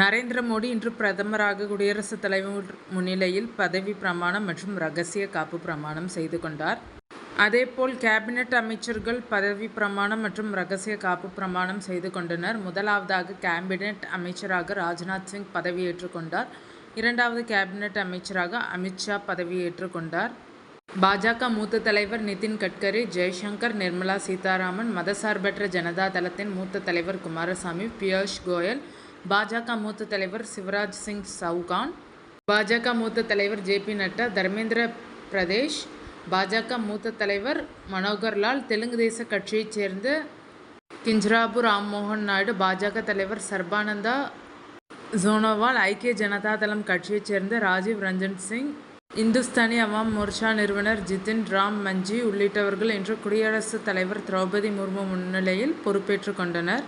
நரேந்திர மோடி இன்று பிரதமராக குடியரசுத் தலைவர் முன்னிலையில் பதவி பிரமாணம் மற்றும் ரகசிய காப்பு பிரமாணம் செய்து கொண்டார். அதேபோல் கேபினெட் அமைச்சர்கள் பதவி பிரமாணம் மற்றும் ரகசிய காப்பு பிரமாணம் செய்து கொண்டனர். முதலாவதாக கேபினெட் அமைச்சராக ராஜ்நாத் சிங் பதவியேற்றுக் கொண்டார். இரண்டாவது கேபினெட் அமைச்சராக அமித்ஷா பதவியேற்றுக் கொண்டார். பாஜக மூத்த தலைவர் நிதின் கட்கரி ஜெய்சங்கர் நிர்மலா சீதாராமன் மதசார்பற்ற ஜனதா தளத்தின் மூத்த தலைவர் குமாரசாமி பியூஷ் கோயல் பாஜக மூத்த தலைவர் சிவராஜ் சிங் சவுகான் பாஜக மூத்த தலைவர் ஜே. பி. நட்டா தர்மேந்திர பிரதேஷ் பாஜக மூத்த தலைவர் மனோகர்லால் தெலுங்கு தேச கட்சியைச் சேர்ந்த கிஞ்சராபு ராம்மோகன் நாயுடு பாஜக தலைவர் சர்பானந்தா சோனோவால் ஐக்கிய ஜனதா தளம் கட்சியைச் சேர்ந்த ராஜீவ் ரஞ்சன் சிங் இந்துஸ்தானி அவாம் மோர்ச்சா நிறுவனர் ஜிதின் ராம் மஞ்சி உள்ளிட்டவர்கள் இன்று குடியரசுத் தலைவர் திரௌபதி முர்மு முன்னிலையில் பொறுப்பேற்றுக் கொண்டனர்.